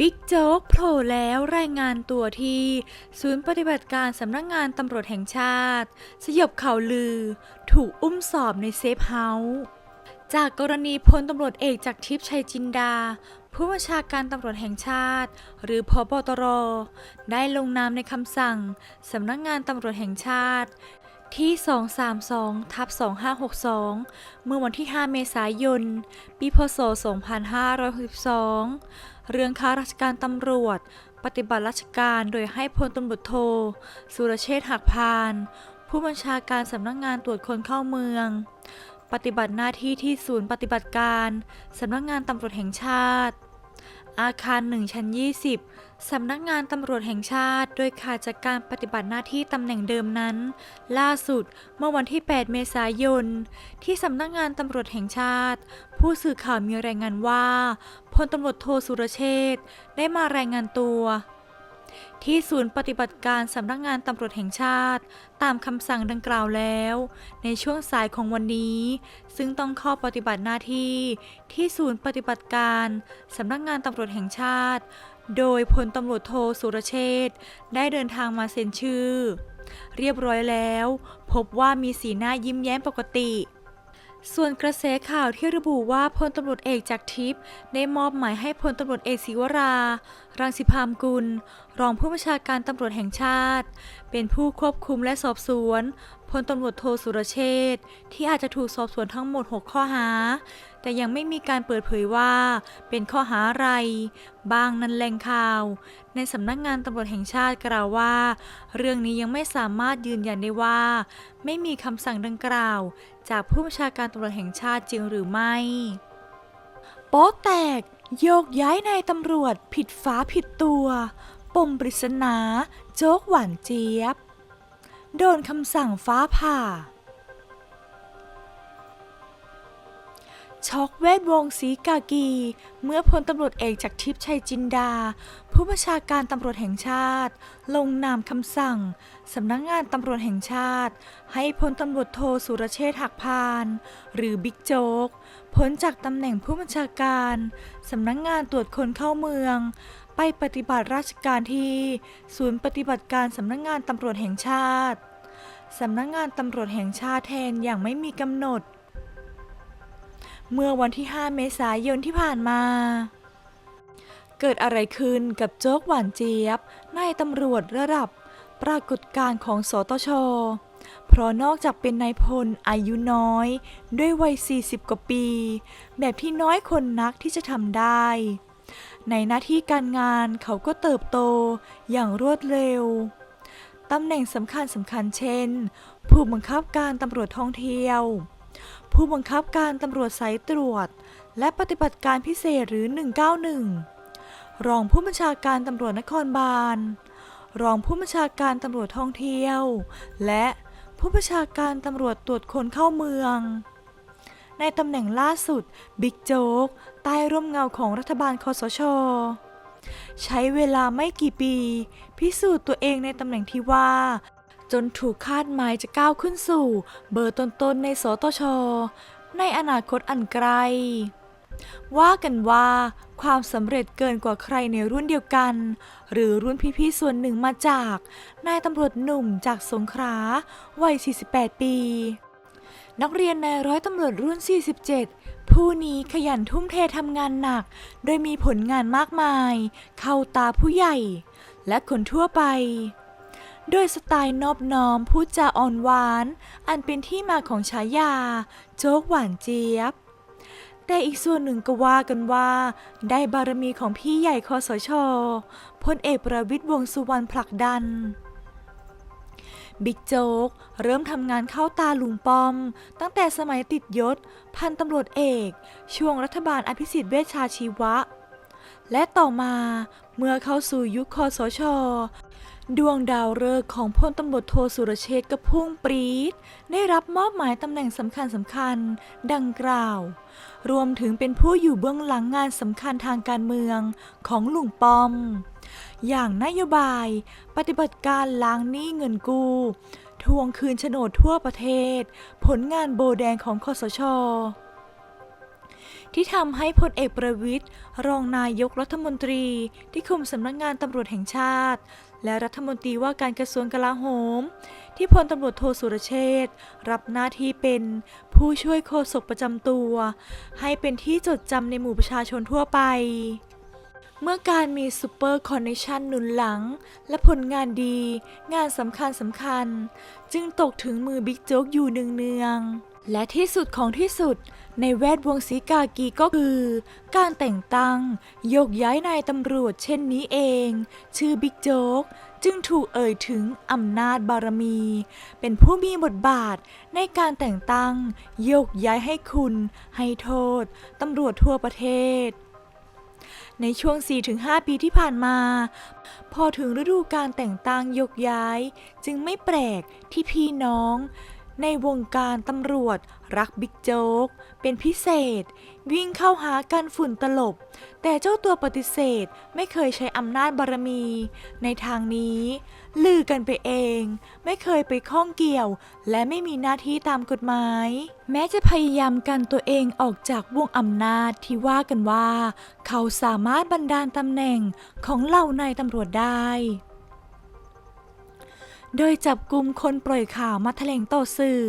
บิ๊กโจ๊กโผล่แล้วรายงานตัวที่ ศูนย์ปฏิบัติการสำนักงานตำรวจแห่งชาติ สยบข่าวลือ ถูกอุ้มสอบในเซฟเฮาส์จากกรณีพลตำรวจเอกจากทิพย์ชัยจินดา ผู้บัญชาการตำรวจแห่งชาติ หรือพบตร ได้ลงนามในคำสั่งสำนักงานตำรวจแห่งชาติที่ 232 ทับ 2562 เมื่อวันที่ 5 เมษายน ปี พศ 2562 เรื่องข้าราชการตำรวจ ปฏิบัติราชการโดยให้พลตำรวจโท สุรเชษฐ์หักพาน ผู้บัญชาการสำนักงานตรวจคนเข้าเมือง ปฏิบัติหน้าที่ที่ศูนย์ปฏิบัติการสำนักงานตำรวจแห่งชาติ อาคาร 1 ชั้น 20 สำนักงานตำรวจแห่งชาติ โดยขาดจากการปฏิบัติหน้าที่ตำแหน่งเดิมนั้น ล่าสุดเมื่อวันที่ 8 เมษายน ที่สำนักงานตำรวจแห่งชาติ ผู้สื่อข่าวมีรายงานว่าพลตำรวจโทสุรเชษได้มารายงานตัว ที่ศูนย์ปฏิบัติการสำนักงานตำรวจแห่งชาติ ตามคำสั่งดังกล่าวแล้ว ในช่วงสายของวันนี้ ซึ่งต้องเข้าปฏิบัติหน้าที่ที่ศูนย์ปฏิบัติการสำนักงานตำรวจแห่งชาติ โดยพลตำรวจโทสุรเชษได้เดินทางมาเซ็นชื่อ เรียบร้อยแล้ว พบว่ามีสีหน้ายิ้มแย้มปกติ ส่วนกระแสข่าวที่ระบุว่าพลตำรวจเอกจากทิพย์ได้มอบหมายให้พลตำรวจเอกศิวรา รังสิพามกุล รองผู้บัญชาการตำรวจแห่งชาติ เป็นผู้ควบคุมและสอบสวนพลตำรวจโทสุรเชษที่อาจจะถูกสอบสวนทั้งหมด 6 ข้อหา แต่ยังไม่มีการเปิดเผยว่าเป็นข้อหาอะไร บางนั้นแหล่งข่าว ในสำนักงานตำรวจแห่งชาติกล่าวว่า เรื่องนี้ยังไม่สามารถยืนยันได้ว่า ไม่มีคำสั่งดังกล่าว จากผู้บัญชาการตำรวจแห่งชาติจริงหรือไม่ โป๊ะแตก โยกย้ายนายตำรวจผิดฟ้าผิดตัว ปมปริศนา โจ๊กหวานเจี๊ยบ โดนคำสั่งฟ้าผ่า ช็อกเวทวงศ์สีกากี เมื่อพลตำรวจเอกจากทิพย์ชัยจินดา ผู้บัญชาการตำรวจแห่งชาติ ลงนามคำสั่ง สำนักงานตำรวจแห่งชาติ ให้พลตำรวจโทสุรเชษฐ์หักพาน หรือบิ๊กโจ๊กพ้นจากตำแหน่งผู้บัญชาการ สำนักงานตรวจคนเข้าเมือง ไปปฏิบัติราชการที่ ศูนย์ปฏิบัติการสำนักงานตำรวจแห่งชาติ สำนักงานตำรวจแห่งชาติแทนอย่างไม่มีกำหนด เมื่อวันที่ 5 เมษายนที่ผ่านมา เกิดอะไรขึ้นกับโจ๊กหวานเจี๊ยบนายตำรวจระดับปรากฏการณ์ของสตช เพราะนอกจากเป็นนายพลอายุน้อย ด้วยวัย 40 กว่าปี แบบที่น้อยคนนักที่จะทำได้ ในหน้าที่การงานเขาก็เติบโตอย่างรวดเร็ว ตำแหน่งสำคัญสำคัญเช่น ผู้บังคับการตำรวจท่องเที่ยว ผู้บังคับการตำรวจสายตรวจ และปฏิบัติการพิเศษหรือ 191 รองผู้บัญชาการตำรวจนครบาล รองผู้บัญชาการตำรวจท่องเที่ยว และผู้บัญชาการตำรวจตรวจคนเข้าเมือง ในตำแหน่งล่าสุดบิ๊กโจ๊กใต้ร่มเงาของรัฐบาลคอสชใช้เวลาไม่กี่ปี พิสูจน์ตัวเองในตำแหน่งที่ว่า จนถูกคาดหมายจะก้าวขึ้นสู่ เบอร์ต้นๆในสตช ในอนาคตอันไกล ว่ากันว่าความสำเร็จเกินกว่าใครในรุ่นเดียวกัน หรือรุ่นพี่ๆส่วนหนึ่งมาจากนายตำรวจหนุ่มจากสงขลาวัย 48 ปี นักเรียนในร้อยตำรวจรุ่น 47 ผู้นี้ขยันทุ่มเททำงานหนัก โดยมีผลงานมากมาย เข้าตาผู้ใหญ่ และคนทั่วไป โดยสไตล์นอบน้อมพูดจาอ่อนหวาน อันเป็นที่มาของฉายา โจ๊กหวานเจี๊ยบ แต่อีกส่วนหนึ่งก็ว่ากันว่า ได้บารมีของพี่ใหญ่คอสชพลเอกประวิตยวงสุวรรณผลักดันบิ๊กโจ๊กเริ่มทำงานเข้าตาลุงป้อม ตั้งแต่สมัยติดยศ พันตำรวจเอก ช่วงรัฐบาลอภิสิทธิ์เวชชาชีวะ และต่อมาเมื่อเข้าสู่ยุคคอสช ดวงดาวฤกษ์ของพลตำรวจโทสุรเชษก็พุ่งปรี๊ด ได้รับมอบหมายตำแหน่งสำคัญสำคัญ ดังกล่าว รวมถึงเป็นผู้อยู่เบื้องหลังงานสำคัญทางการเมืองของลุงป้อม อย่างนโยบาย ปฏิบัติการล้างหนี้เงินกู้ทวงคืนโฉนดทั่วประเทศ ผลงานโบแดงของคอสชที่ทำให้พลเอกประวิตยรองนายกรัฐมนตรี ที่คุมสำนักงานตำรวจแห่งชาติ และรัฐมนตรีว่าการกระทรวงกลาโหม ที่พลตำรวจโทสุรเชษรับหน้าที่เป็นผู้ช่วยโฆษกประจำตัว ให้เป็นที่จดจำในหมู่ประชาชนทั่วไป เมื่อการมีซูเปอร์คอนเนคชันหนุนหลัง และผลงานดี งานสำคัญสำคัญ จึงตกถึงมือบิ๊กโจ๊กอยู่เนืองๆและที่สุดของที่สุด ในแวดวงสีกากีก็คือ การแต่งตั้ง โยกย้ายนายตำรวจเช่นนี้เอง ชื่อบิ๊กโจ๊กจึงถูกเอ่ยถึงอำนาจบารมี เป็นผู้มีบทบาทในการแต่งตั้ง โยกย้ายให้คุณ ให้โทษตำรวจทั่วประเทศ ในช่วง 4-5 ปีที่ผ่านมา พอถึงฤดูการแต่งตั้งยกย้าย จึงไม่แปลกที่พี่น้อง ในวงการตำรวจรักบิ๊กโจ๊กเป็นพิเศษ วิ่งเข้าหากันฝุ่นตลบ แต่เจ้าตัวปฏิเสธไม่เคยใช้อำนาจบารมี ในทางนี้ ลือกันไปเอง ไม่เคยไปข้องเกี่ยว และไม่มีหน้าที่ตามกฎหมาย แม้จะพยายามกันตัวเองออกจากวงอำนาจที่ว่ากันว่า เขาสามารถบันดาลตำแหน่งของเหล่านายตำรวจได้ โดยจับกลุ่มคนปล่อยข่าวมาแถลงต่อสื่อ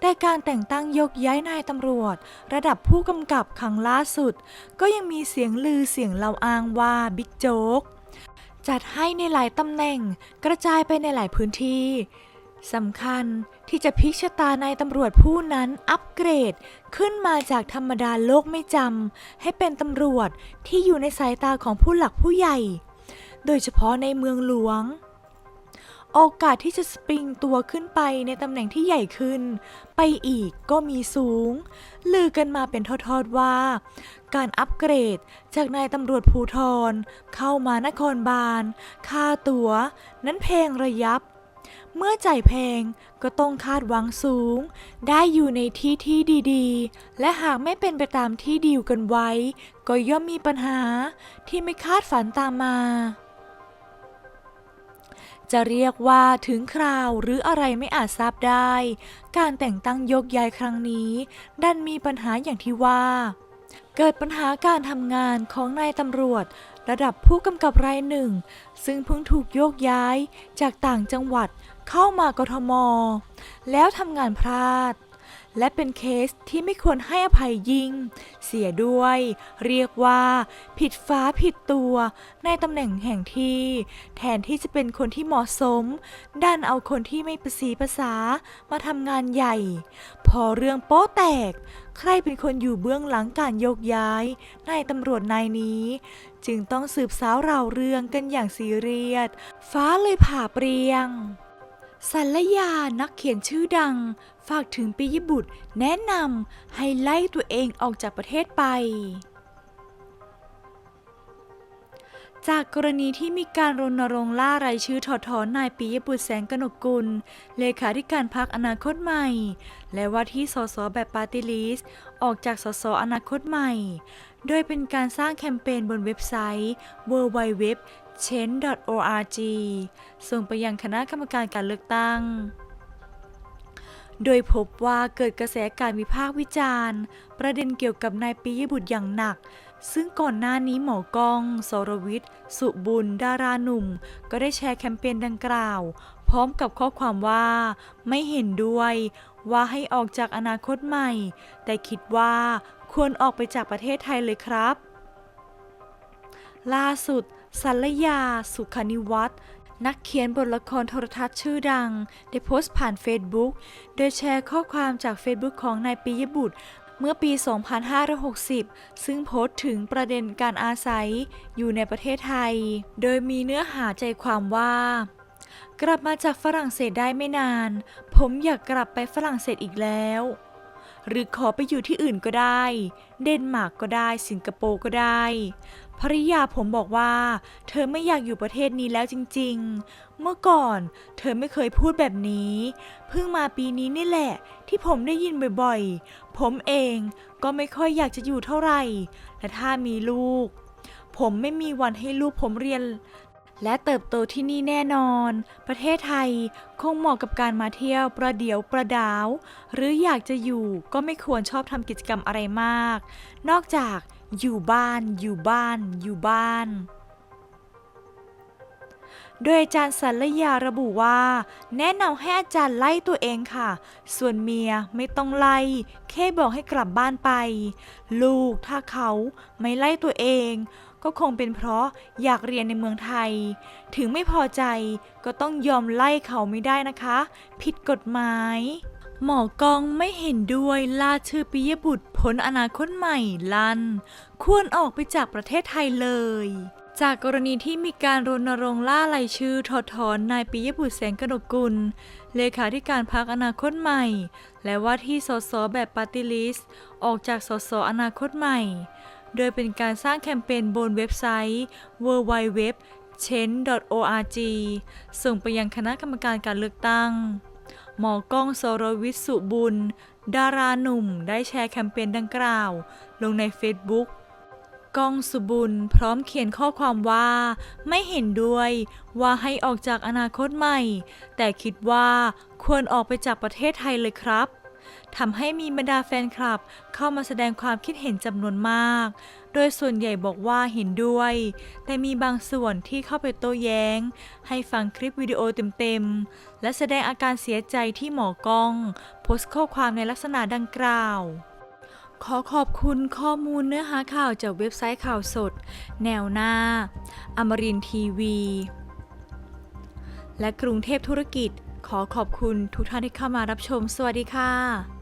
แต่การแต่งตั้งยกย้ายนายตำรวจ ระดับผู้กำกับครั้งล่าสุด ก็ยังมีเสียงลือเสียงเล่าอ้างว่าบิ๊กโจ๊กจัดให้ในหลายตำแหน่งกระจายไปในหลายพื้นที่สำคัญที่จะพลิกชะตานายตำรวจผู้นั้นอัปเกรด ขึ้นมาจากธรรมดาโลกไม่จำให้เป็นตำรวจที่อยู่ในสายตาของผู้หลักผู้ใหญ่ โดยเฉพาะในเมืองหลวง โอกาสที่จะสปริงตัวขึ้นไปในตำแหน่งที่ใหญ่ขึ้น ไปอีกก็มีสูง ลือกันมาเป็นทอดๆว่า การอัปเกรดจากนายตำรวจภูทร เข้ามานครบาล ค่าตัว๋ว นั้นแพงระยับ เมื่อจ่ายแพงก็ต้องคาดหวังสูง ได้อยู่ในที่ที่ดีๆ และหากไม่เป็นไปตามที่ดีลกันไว้ ก็ย่อมมีปัญหาที่ไม่คาดฝันตามมา จะเรียกว่าถึงคราวหรืออะไรไม่อาจทราบได้ การแต่งตั้งยกย้ายครั้งนี้ ดันมีปัญหาอย่างที่ว่า เกิดปัญหาการทำงานของนายตำรวจ ระดับผู้กำกับรายหนึ่ง ซึ่งเพิ่งถูกโยกย้ายจากต่างจังหวัดเข้ามากทม แล้วทำงานพลาด และเป็นเคสที่ไม่ควรให้อภัยยิ่ง เสียด้วย เรียกว่า ผิดฟ้าผิดตัวในตำแหน่งแห่งที่ แทนที่จะเป็นคนที่เหมาะสม ดันเอาคนที่ไม่ประสีภาษามาทำงานใหญ่ พอเรื่องโป๊ะแตก ใครเป็นคนอยู่เบื้องหลังการโยกย้ายนายตำรวจนายนี้ จึงต้องสืบสาวราวเรื่องกันอย่างซีเรียสฟ้าเลยผ่าเปรียง สัลยานักเขียนชื่อดัง ฝากถึงปิยบุตรแนะนำให้ไล่ตัวเองออกจากประเทศไป จากกรณีที่มีการรณรงค์ล่ารายชื่อถอดถอนนายปิยบุตรแสงกนกกุล เลขาธิการพักอนาคตใหม่ และว่าที่สสแบบปาร์ตี้ลิสต์ออกจากสสอนาคตใหม่ โดยเป็นการสร้างแคมเปญบนเว็บไซต์ www change.org ส่งไปยังคณะกรรมการการเลือกตั้ง โดยพบว่าเกิดกระแสการวิพากษ์วิจารณ์ ประเด็นเกี่ยวกับนายปิยบุตรอย่างหนัก ซึ่งก่อนหน้านี้หมอกอง สรวิทย์ สุบุญ ดาราหนุ่ม ก็ได้แชร์แคมเปญดังกล่าว พร้อมกับข้อความว่า ไม่เห็นด้วยว่าให้ออกจากอนาคตใหม่ แต่คิดว่าควรออกไปจากประเทศไทยเลยครับ ล่าสุด สัลยา สุขานิวัฒน์นักเขียนบทละครโทรทัศน์ชื่อดัง ได้โพสต์ผ่านเฟซบุ๊กโดยแชร์ข้อความจากเฟซบุ๊กของนายปิยบุตรเมื่อปี 2560 ซึ่งโพสต์ถึงประเด็นการอาศัยอยู่ในประเทศไทย โดยมีเนื้อหาใจความว่า กลับมาจากฝรั่งเศสได้ไม่นาน ผมอยากกลับไปฝรั่งเศสอีกแล้ว หรือขอไปอยู่ที่อื่นก็ได้ เดนมาร์กก็ได้ สิงคโปร์ก็ได้ภริยาผมบอกว่า เธอไม่อยากอยู่ประเทศนี้แล้วจริง ๆ เมื่อก่อน เธอไม่เคยพูดแบบนี้ เพิ่งมาปีนี้นี่แหละ ที่ผมได้ยินบ่อยๆ ผมเองก็ไม่ค่อยอยากจะอยู่เท่าไหร่ และถ้ามีลูก ผมไม่มีวันให้ลูกผมเรียน และเติบโตที่นี่แน่นอน ประเทศไทยคงเหมาะกับการมาเที่ยวประเดียวประดาว หรืออยากจะอยู่ก็ไม่ควรชอบทำกิจกรรมอะไรมาก นอกจากอยู่บ้าน อยู่บ้าน อยู่บ้านโดยอาจารย์สัลยาระบุว่า แนะนำให้อาจารย์ไล่ตัวเองค่ะ ส่วนเมียไม่ต้องไล่แค่บอกให้กลับบ้านไป ลูกถ้าเขาไม่ไล่ตัวเอง ก็คงเป็นเพราะอยากเรียนในเมืองไทย ถึงไม่พอใจก็ต้องยอมไล่เขาไม่ได้นะคะ ผิดกฎหมาย หมอกองไม่เห็นด้วยลาชื่อปิยบุตรพ้นอนาคตใหม่ลัน ควรออกไปจากประเทศไทยเลยจากกรณีที่มีการรณรงค์ล่ารายชื่อถอดถอนนายปิยบุตรแสงกนกกุล เลขาธิการพักอนาคตใหม่ และว่าที่สสแบบปาร์ติลิสออกจากสสอนาคตใหม่ โดยเป็นการสร้างแคมเปญบนเว็บไซต์ www c h a n org ส่งไปยังคณะกรรมการการเลือกตั้ง หมอก้องสรวิทย์สุบุญ ดาราหนุ่มได้แชร์แคมเปญดังกล่าว ลงใน Facebook ก้องสุบุญพร้อมเขียนข้อความว่า ไม่เห็นด้วยว่าให้ออกจากอนาคตใหม่ แต่คิดว่าควรออกไปจากประเทศไทยเลยครับ ทำให้มีบรรดาแฟนคลับเข้ามาแสดงความคิดเห็นจำนวนมาก โดยส่วนใหญ่บอกว่าเห็นด้วย แต่มีบางส่วนที่เข้าไปโต้แย้ง ให้ฟังคลิปวิดีโอเต็มๆ และแสดงอาการเสียใจที่หมอกล้อง โพสต์ข้อความในลักษณะดังกล่าวขอขอบคุณข้อมูลเนื้อหาข่าวจากเว็บไซต์ข่าวสด แนวหน้า อมรินทีวี และกรุงเทพธุรกิจ ขอขอบคุณทุกท่านที่เข้ามารับชม สวัสดีค่ะ